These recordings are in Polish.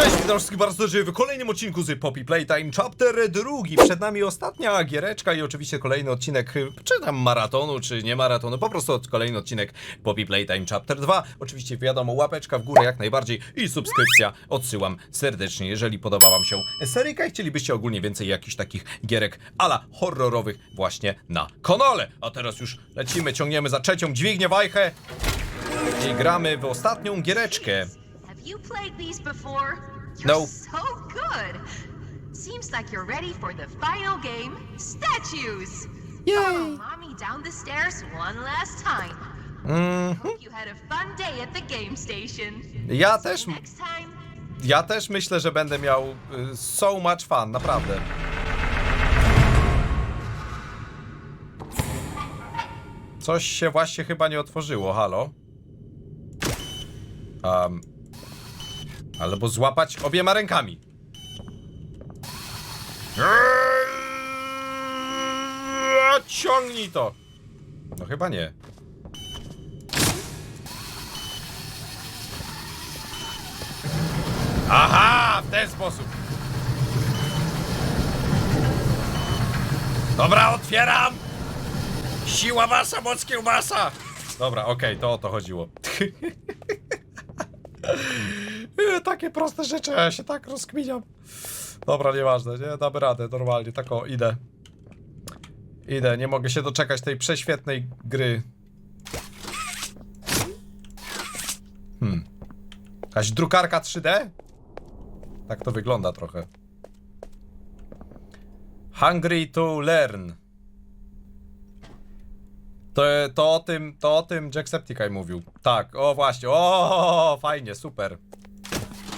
Cześć, witam wszystkich bardzo serdecznie w kolejnym odcinku z Poppy Playtime Chapter drugi. Przed nami ostatnia giereczka i oczywiście kolejny odcinek, czy tam maratonu, czy nie maratonu, po prostu kolejny odcinek Poppy Playtime Chapter 2. Oczywiście wiadomo, łapeczka w górę jak najbardziej i subskrypcja odsyłam serdecznie, jeżeli podoba wam się seryjka i chcielibyście ogólnie więcej jakichś takich gierek ala horrorowych właśnie na konole. A teraz już lecimy, ciągniemy za trzecią dźwignię wajchę i gramy w ostatnią giereczkę. Have you played these before? You're No. so good. Seems like you're ready for the final game, statues. Follow mommy down the stairs one last time. Mhm. Hope you had a fun day at the game station. Ja też next time. Ja też myślę, że będę miał y, so much fun, naprawdę. Coś się właśnie chyba nie otworzyło, halo? Um, albo złapać obiema rękami. Ciągnij to! No chyba nie. Aha, w ten sposób. Dobra, otwieram! Siła masa, moc kiełbasa! Dobra, okej, to o to chodziło. Takie proste rzeczy, ja się tak rozkminiam. Dobra, nieważne, nie? Damy radę, normalnie, tak o, idę. Idę, nie mogę się doczekać tej prześwietnej gry. Hmm. Jakaś drukarka 3D? Tak to wygląda trochę. Hungry to learn. To, to o tym, to o tym Jacksepticeye mówił. Tak, o właśnie, o fajnie, super.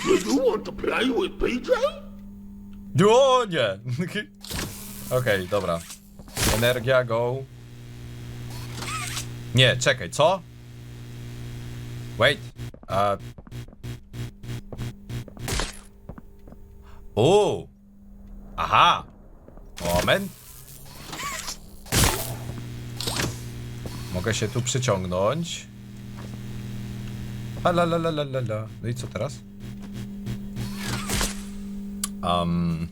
You want to with PJ? O nie! Okej, dobra. Energia, go. Nie, czekaj, co? Wait. A... U. Aha. Moment. Mogę się tu przyciągnąć. A la la la la la. No i co teraz? Um.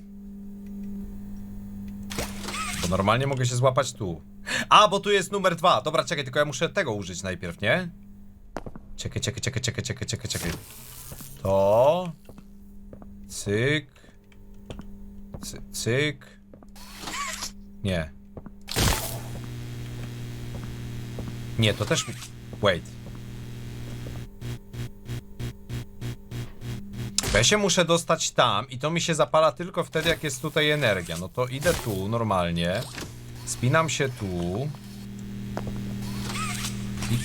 Bo normalnie mogę się złapać tu. A, bo tu jest numer dwa. Dobra, czekaj, tylko ja muszę tego użyć najpierw, nie? Czekaj, czekaj, czekaj, czekaj, czekaj, czekaj, czekaj. To. Cyk. Cy, cyk. Nie. Nie, to też... Wait. Bo Ja się muszę dostać tam i to mi się zapala tylko wtedy, jak jest tutaj energia. No to idę tu normalnie. Spinam się tu. I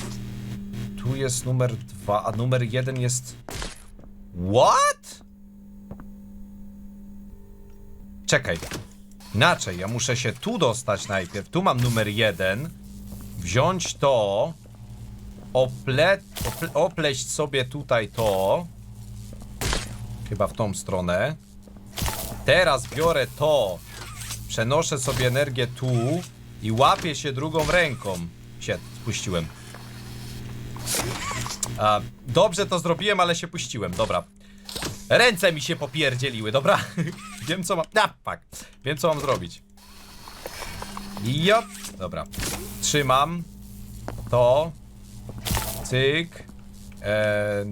tu jest numer dwa, a numer jeden jest... What? Czekaj. Inaczej, ja muszę się tu dostać najpierw. Tu mam numer jeden. Wziąć to. Ople... Ople... Opleść sobie tutaj to. Chyba w tą stronę. Teraz biorę to. Przenoszę sobie energię tu i łapię się drugą ręką. Się spuściłem. A, dobrze to zrobiłem, ale się puściłem. Dobra. Ręce mi się popierdzieliły, dobra? Wiem co mam. A, fuck. Wiem co mam zrobić. Jop. Dobra. Trzymam. To. Cyk. E,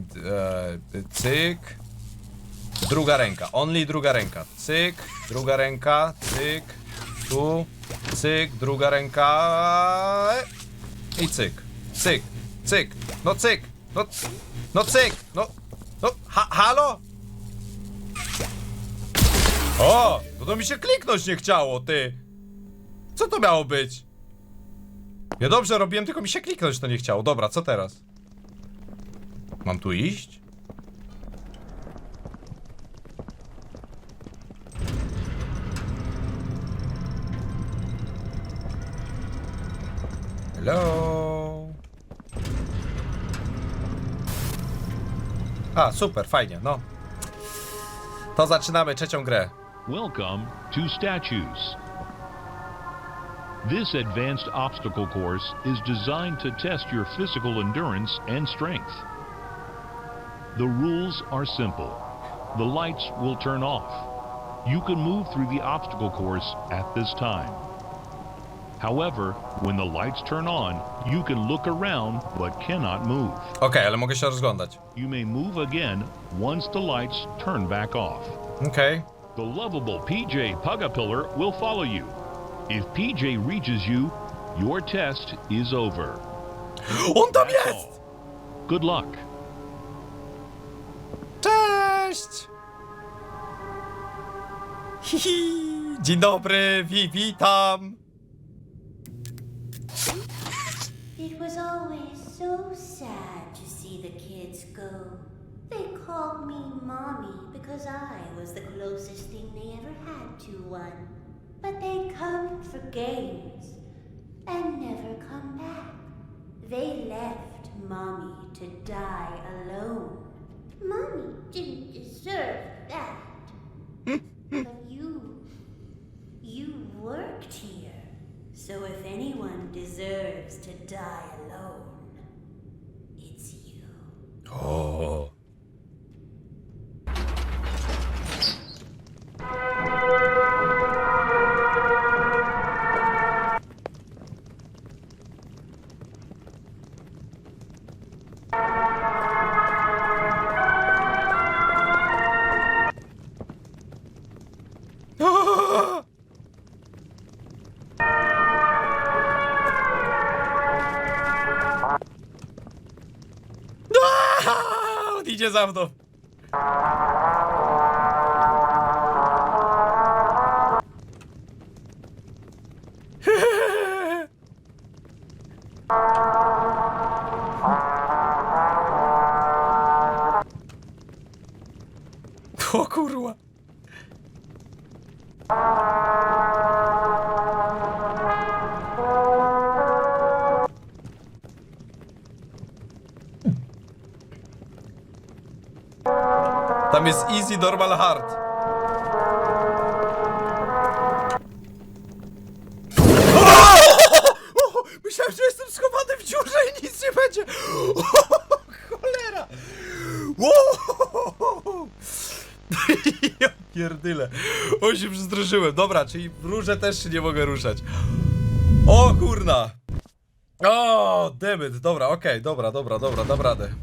cyk. Druga ręka, only druga ręka. Cyk, druga ręka, cyk, tu, cyk, druga ręka i cyk, cyk, cyk, no cyk, no, no cyk, no, no, ha, halo? O, no to mi się kliknąć nie chciało, ty. Co to miało być? Ja dobrze robiłem, tylko mi się kliknąć to nie chciało. Dobra, co teraz? Mam tu iść? Hello. A, super, fajnie, no. To zaczynamy trzecią grę. Welcome to Statues. This advanced obstacle course is designed to test your physical endurance and strength. The rules are simple. the lights will turn off. You can move through the obstacle course at this time. However, when the lights turn on, you can look around but cannot move. Okej, ale mogę się rozglądać. You may move again once the lights turn back off. Okej. The lovable PJ Pugapillar will follow you. If PJ reaches you, your test is over. On tam jest! Good luck. Cześć! Hihi. Dzień dobry, wi witam! Called me mommy because I was the closest thing they ever had to one. But they come for games and never come back. They left mommy to die zamknął. Jest easy, normal, hard. Myślałem, że jestem schowany w dziurze i nic nie będzie. Cholera. Wow. Ja pierdyle. O, się przestraszyłem. Dobra, czyli róże też się nie mogę ruszać. O kurna. O, demet. Dobra, okej, dobra, dobra, dobra, dam radę.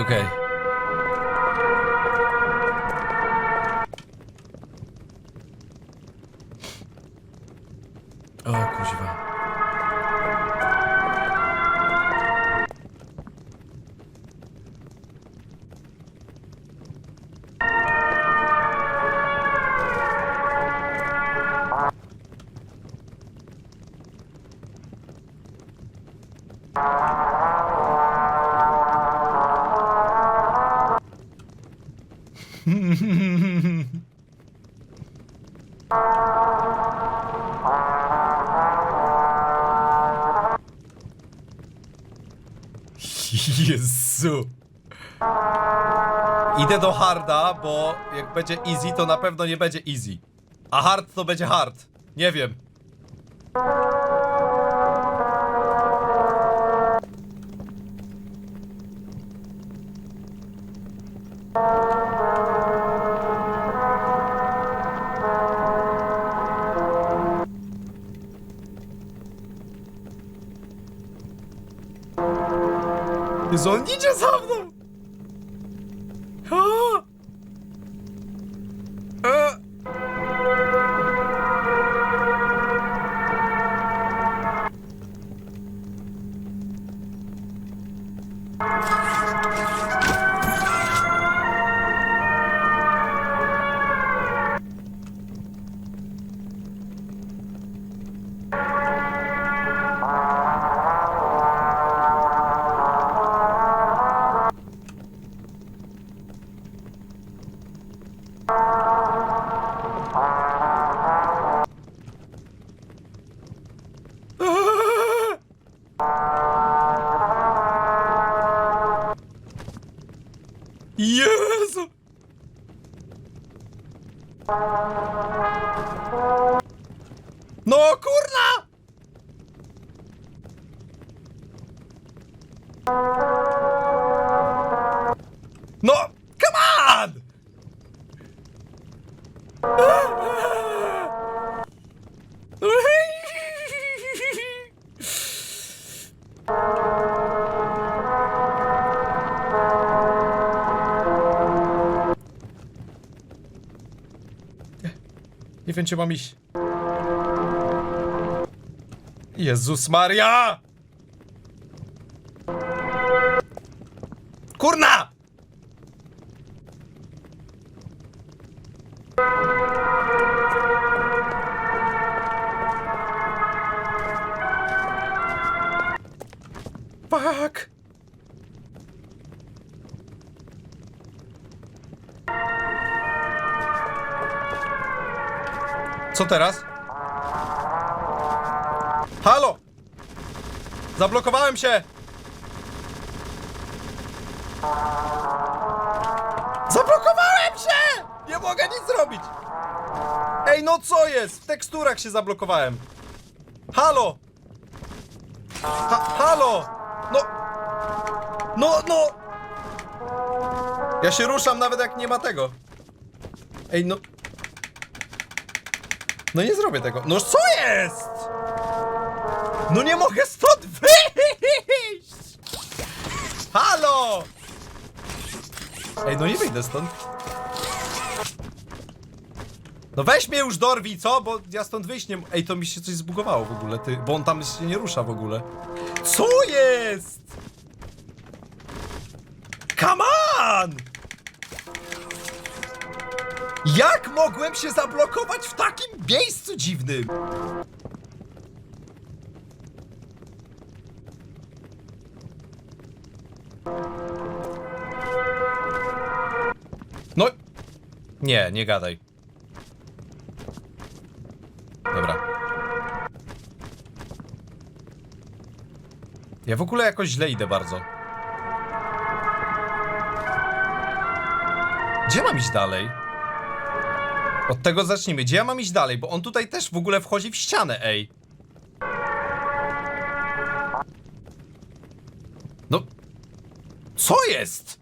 Okej. O kuźwa. Jezu. Idę do harda, bo jak będzie easy, to na pewno nie będzie easy. A hard to będzie hard. Nie wiem. Jezu, on idzie za Nie wiem, czy mam iść. Jezus Maria! Co teraz? Halo! Zablokowałem się! Zablokowałem się! Nie mogę nic zrobić! Ej, no co jest? W teksturach się zablokowałem. Halo! Ha halo! No! No, no! Ja się ruszam nawet jak nie ma tego. Ej, no... No nie zrobię tego. No co jest? No nie mogę stąd wyjść! Halo! Ej, no nie wyjdę stąd. No weź mnie już dorwij, co? Bo ja stąd wyjść nie... Ej, to mi się coś zbugowało w ogóle, ty. Bo on tam się nie rusza w ogóle. Co jest? Come on! Jak mogłem się zablokować w takim miejscu dziwnym? No. Nie, nie gadaj. Dobra. Ja w ogóle jakoś źle idę bardzo. Gdzie mam iść dalej? Od tego zacznijmy. Gdzie ja mam iść dalej? Bo on tutaj też w ogóle wchodzi w ścianę, ej. No. Co jest?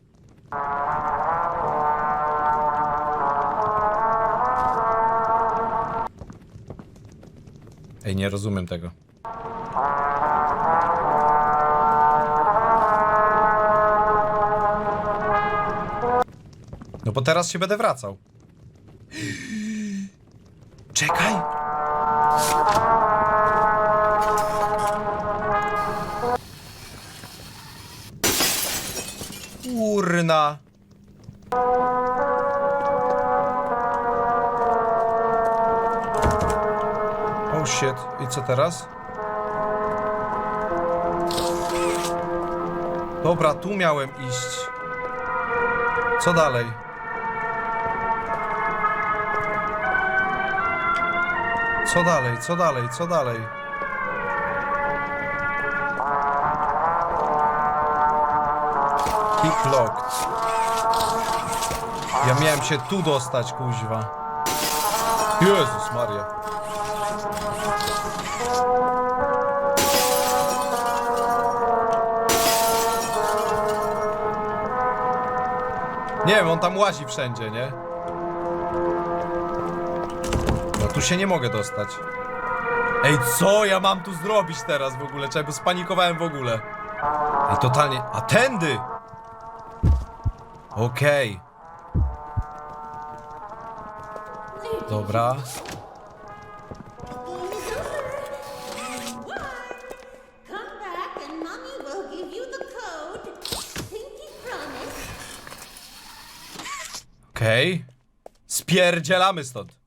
Ej, nie rozumiem tego. No bo teraz się będę wracał. Czekaj! Kurna! Oh shit, i co teraz? Dobra, tu miałem iść. Co dalej? Co dalej, co dalej, co dalej? Kick locked. Ja miałem się tu dostać, kuźwa. Jezus Maria. Nie wiem, on tam łazi wszędzie, nie? Tu się nie mogę dostać. Ej, co ja mam tu zrobić teraz w ogóle? Czemu spanikowałem w ogóle? Ej, totalnie. A tędy! Okej. Dobra. Come. Okej. Spierdzielamy stąd.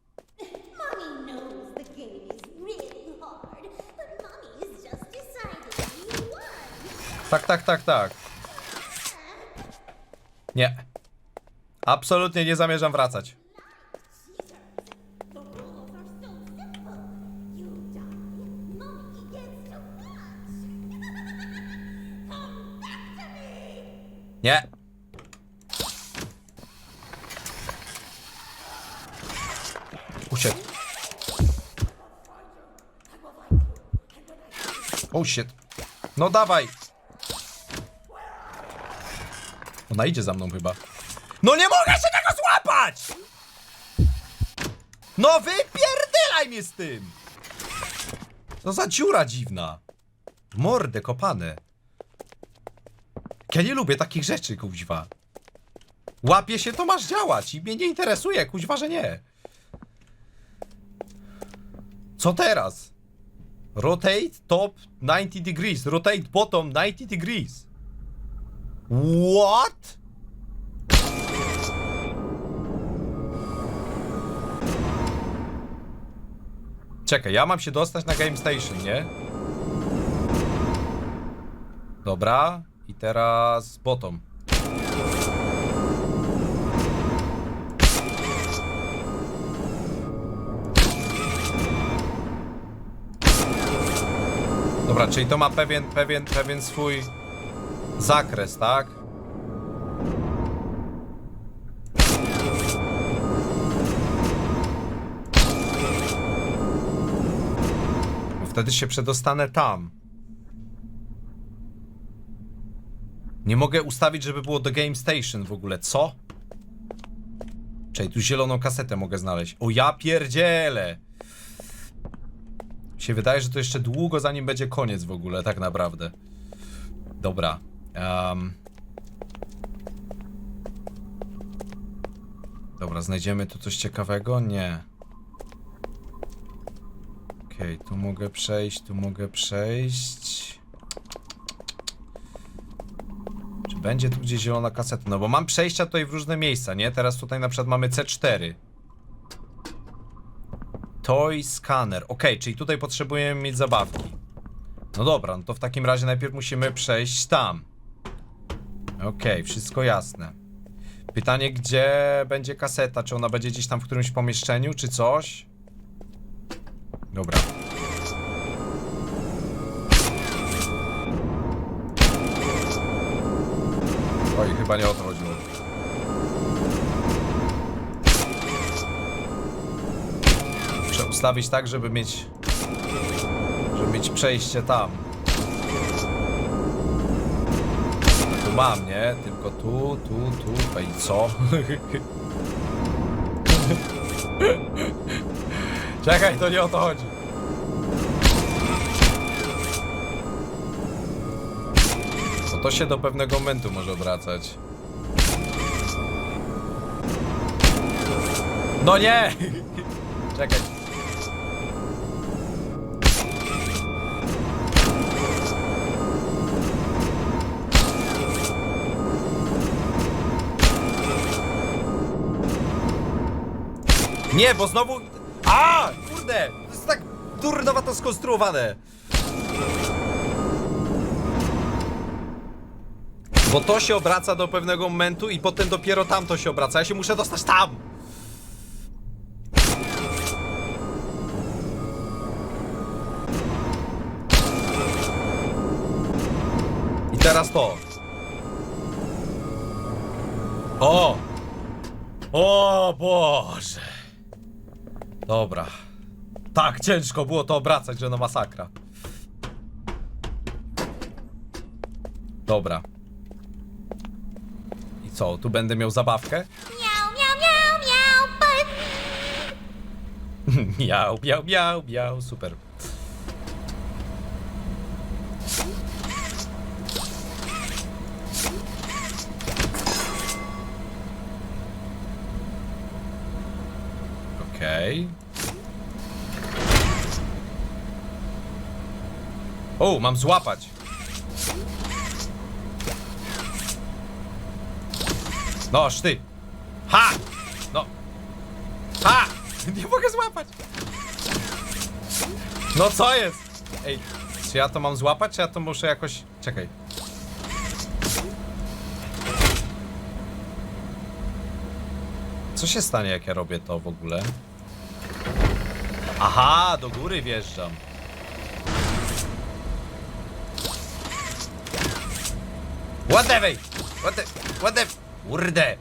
Tak, tak, tak, tak. Nie. Absolutnie nie zamierzam wracać. Nie. Usiadł. Oh shit. No dawaj. Ona idzie za mną chyba. No nie mogę się tego złapać! No wypierdylaj mnie z tym! To za dziura dziwna. Mordę kopane. Ja nie lubię takich rzeczy, kuźwa. Łapie się, to masz działać i mnie nie interesuje, kuźwa, że nie. Co teraz? Rotate top 90 degrees. Rotate bottom 90 degrees. What? Czekaj, ja mam się dostać na Game Station, nie? Dobra, i teraz bottom. Dobra, czyli to ma pewien, pewien, pewien swój zakres, tak? Bo wtedy się przedostanę tam. Nie mogę ustawić, żeby było do Game Station w ogóle. Co? Czyli tu zieloną kasetę mogę znaleźć. O ja pierdzielę! Się wydaje, że to jeszcze długo zanim będzie koniec w ogóle, tak naprawdę. Dobra. Em. Dobra, znajdziemy tu coś ciekawego? Nie. Okej, tu mogę przejść, tu mogę przejść. Czy będzie tu gdzieś zielona kaseta? No bo mam przejścia tutaj w różne miejsca, nie? Teraz tutaj na przykład mamy C4. Toy scanner. Ok, czyli tutaj potrzebujemy mieć zabawki. No dobra, no to w takim razie najpierw musimy przejść tam. Ok, wszystko jasne. Pytanie, gdzie będzie kaseta? Czy ona będzie gdzieś tam w którymś pomieszczeniu, czy coś? Dobra. Oj, chyba nie o to chodziło. Muszę ustawić tak, żeby mieć... Żeby mieć przejście tam. Tu mam, nie? Tylko tu, tu, tu, i co? Czekaj, to nie o to chodzi. No to się do pewnego momentu może obracać. No nie! Czekaj. Nie, bo znowu... A! Kurde! To jest tak durnowato skonstruowane. Bo to się obraca do pewnego momentu i potem dopiero tamto się obraca. Ja się muszę dostać tam! I teraz to. O! O Boże! Dobra. Tak ciężko było to obracać, że no masakra. Dobra. I co, tu będę miał zabawkę? Miau, miau, miau, miau, but miał, miał, miał, miał, super. Okej. O, mam złapać. No, ty. Ha! No. Ha! Nie mogę złapać. No co jest? Ej, czy ja to mam złapać, czy ja to muszę jakoś... Czekaj. Co się stanie, jak ja robię to w ogóle? Aha, do góry wjeżdżam. What the way? What the... What the... Kurde!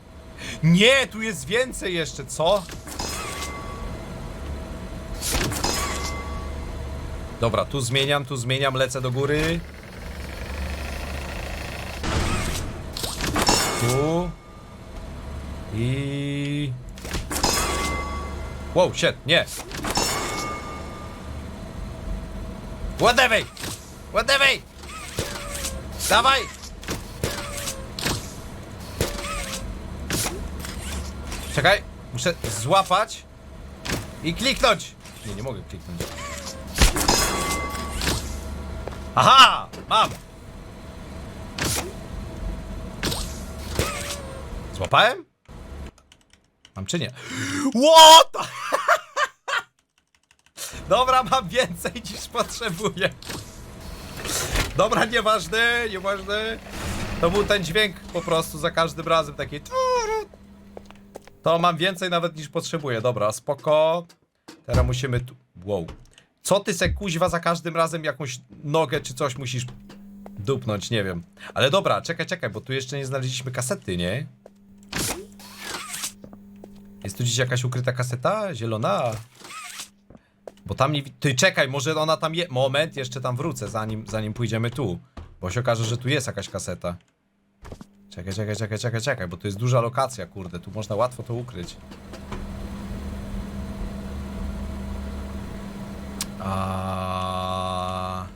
Nie, tu jest więcej jeszcze, co? Dobra, tu zmieniam, tu zmieniam, lecę do góry. Tu. I... Wow, shit, nie. Ładewej! Ładewej! Dawaj! Czekaj, muszę złapać i kliknąć. Nie, nie mogę kliknąć. Aha! Mam! Złapałem? Mam czy nie? What? Dobra, mam więcej niż potrzebuję. Dobra, nieważne, nieważne. To był ten dźwięk po prostu za każdym razem taki. To mam więcej nawet niż potrzebuję. Dobra, spoko. Teraz musimy tu. Wow. Co ty se kuźwa za każdym razem jakąś nogę czy coś musisz dupnąć, nie wiem. Ale dobra, czekaj, czekaj, bo tu jeszcze nie znaleźliśmy kasety, nie? Jest tu gdzieś jakaś ukryta kaseta? Zielona? Bo tam nie... Ty czekaj, może ona tam je... Moment, jeszcze tam wrócę, zanim, zanim pójdziemy tu. Bo się okaże, że tu jest jakaś kaseta. Czekaj, czekaj, czekaj, czekaj, czekaj, bo to jest duża lokacja, kurde, tu można łatwo to ukryć. A...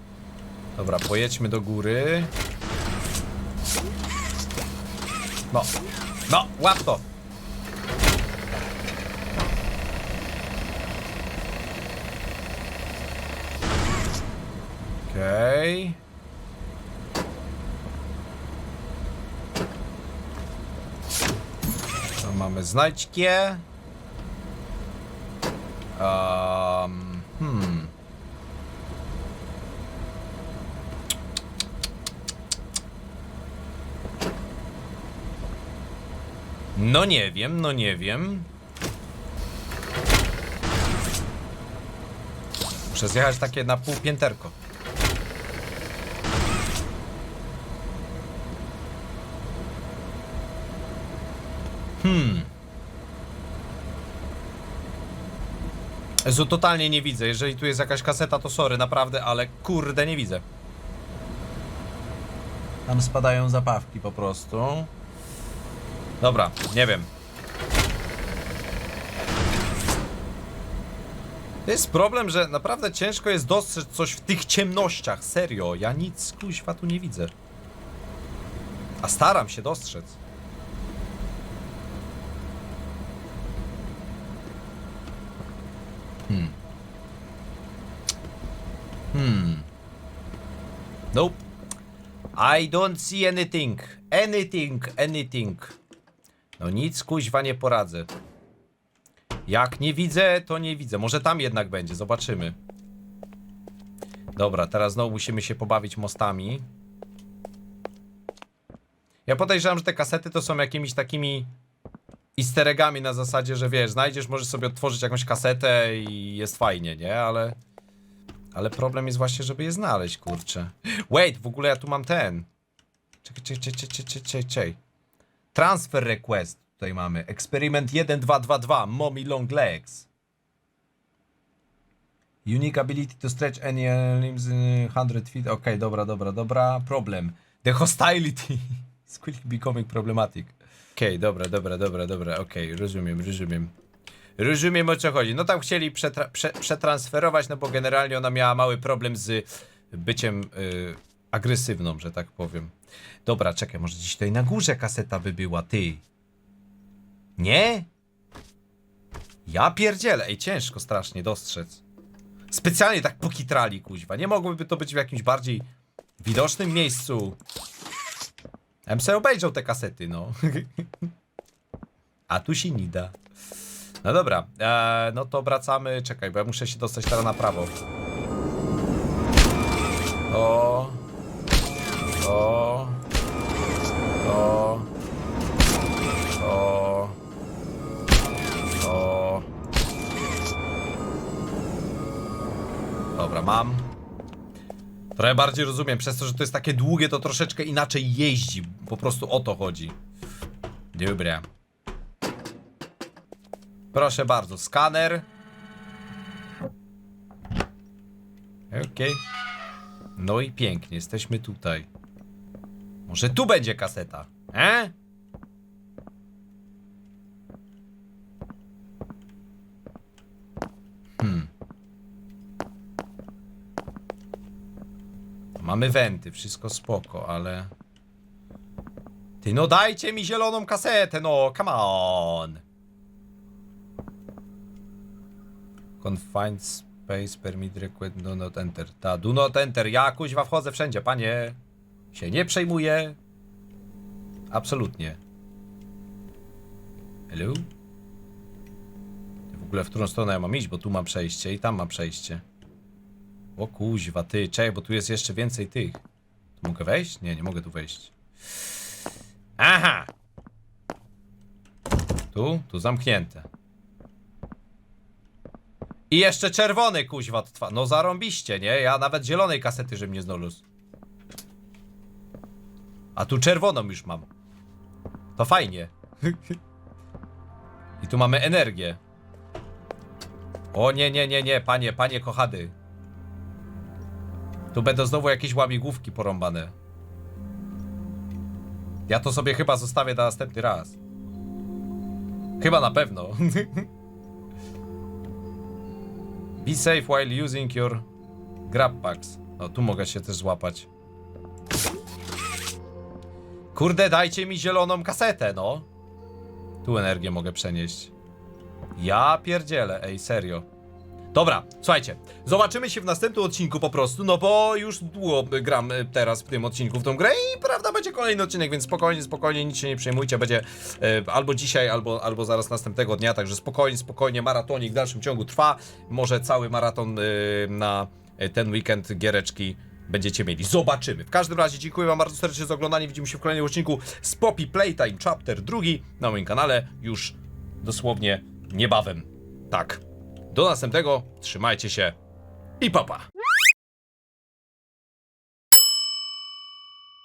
Dobra, pojedźmy do góry. No, no, łap to. Okej. To mamy znajdźkie. Um, hmm. No nie wiem, no nie wiem. Muszę zjechać takie na pół pięterko. Hmm. Jezu, totalnie nie widzę. Jeżeli tu jest jakaś kaseta, to sorry, naprawdę, ale kurde, nie widzę. Tam spadają zapawki po prostu. Dobra, nie wiem. To jest problem, że naprawdę ciężko jest dostrzec coś w tych ciemnościach. Serio, ja nic kuźwa tu nie widzę. A staram się dostrzec. Hmm. Hmm. Nope. I don't see anything. Anything, anything. No nic kuźwa nie poradzę. Jak nie widzę, to nie widzę. Może tam jednak będzie, zobaczymy. Dobra, teraz znowu musimy się pobawić mostami. Ja podejrzewam, że te kasety to są jakimiś takimi easter eggami na zasadzie, że wiesz, znajdziesz, możesz sobie otworzyć jakąś kasetę i jest fajnie, nie? Ale... Ale problem jest właśnie, żeby je znaleźć, kurczę. Wait, w ogóle ja tu mam ten. Czekaj, czekaj, czekaj, czekaj, czekaj, czekaj. Transfer request tutaj mamy. Experiment 1222, Mommy Long Legs. Unique ability to stretch any limbs in 100 feet. Okej, dobra, dobra, dobra. Problem. The hostility is quickly becoming problematic. Okej, dobra, dobra, dobra, dobra, okej, rozumiem, rozumiem. Rozumiem o co chodzi. No tam chcieli przetra- prze- przetransferować, no bo generalnie ona miała mały problem z byciem y, agresywną, że tak powiem. Dobra, czekaj, może gdzieś tutaj na górze kaseta by była, ty. Nie? Ja pierdzielę, ej, ciężko strasznie dostrzec. Specjalnie tak pokitrali, kuźwa. Nie mogłoby to być w jakimś bardziej widocznym miejscu. Ja bym sobie obejrzał te kasety, no. A tu się nie da. No dobra, eee, no to wracamy. Czekaj, bo ja muszę się dostać teraz na prawo. O. O. O. O. O. Dobra, mam. Trochę bardziej rozumiem, przez to, że to jest takie długie, to troszeczkę inaczej jeździ. Po prostu o to chodzi. Dobra. Proszę bardzo, skaner. Okej. No i pięknie, jesteśmy tutaj. Może tu będzie kaseta, e? Mamy wenty, wszystko spoko, ale... Ty, no dajcie mi zieloną kasetę, no, come on! Confined space, permit request, do not enter. Ta, do not enter, ja kuźwa wchodzę wszędzie, panie. Się nie przejmuję. Absolutnie. Hello? W ogóle w którą stronę ja mam iść, bo tu mam przejście i tam mam przejście. O kuźwa, ty, czekaj, bo tu jest jeszcze więcej tych. Tu mogę wejść? Nie, nie mogę tu wejść. Aha! Tu? Tu zamknięte. I jeszcze czerwony kuźwa trwa. No zarąbiście, nie? Ja nawet zielonej kasety, żebym nie znalazł. A tu czerwoną już mam. To fajnie. I tu mamy energię. O nie, nie, nie, nie, panie, panie kochady. Tu będą znowu jakieś łamigłówki porąbane. Ja to sobie chyba zostawię na następny raz. Chyba na pewno. Be safe while using your grab packs. No tu mogę się też złapać. Kurde, dajcie mi zieloną kasetę, no. Tu energię mogę przenieść. Ja pierdzielę, ej, serio. Dobra, słuchajcie, zobaczymy się w następnym odcinku po prostu, no bo już długo gram y, teraz w tym odcinku w tą grę i prawda, będzie kolejny odcinek, więc spokojnie, spokojnie, nic się nie przejmujcie, będzie e, albo dzisiaj, albo, albo zaraz następnego dnia, także spokojnie, spokojnie, maratonik w dalszym ciągu trwa, może cały maraton y, na y, ten weekend giereczki będziecie mieli. Zobaczymy. W każdym razie dziękuję wam bardzo serdecznie za oglądanie, widzimy się w kolejnym odcinku z Poppy Playtime Chapter 2 na moim kanale, już dosłownie niebawem. Tak. Do następnego, trzymajcie się i papa.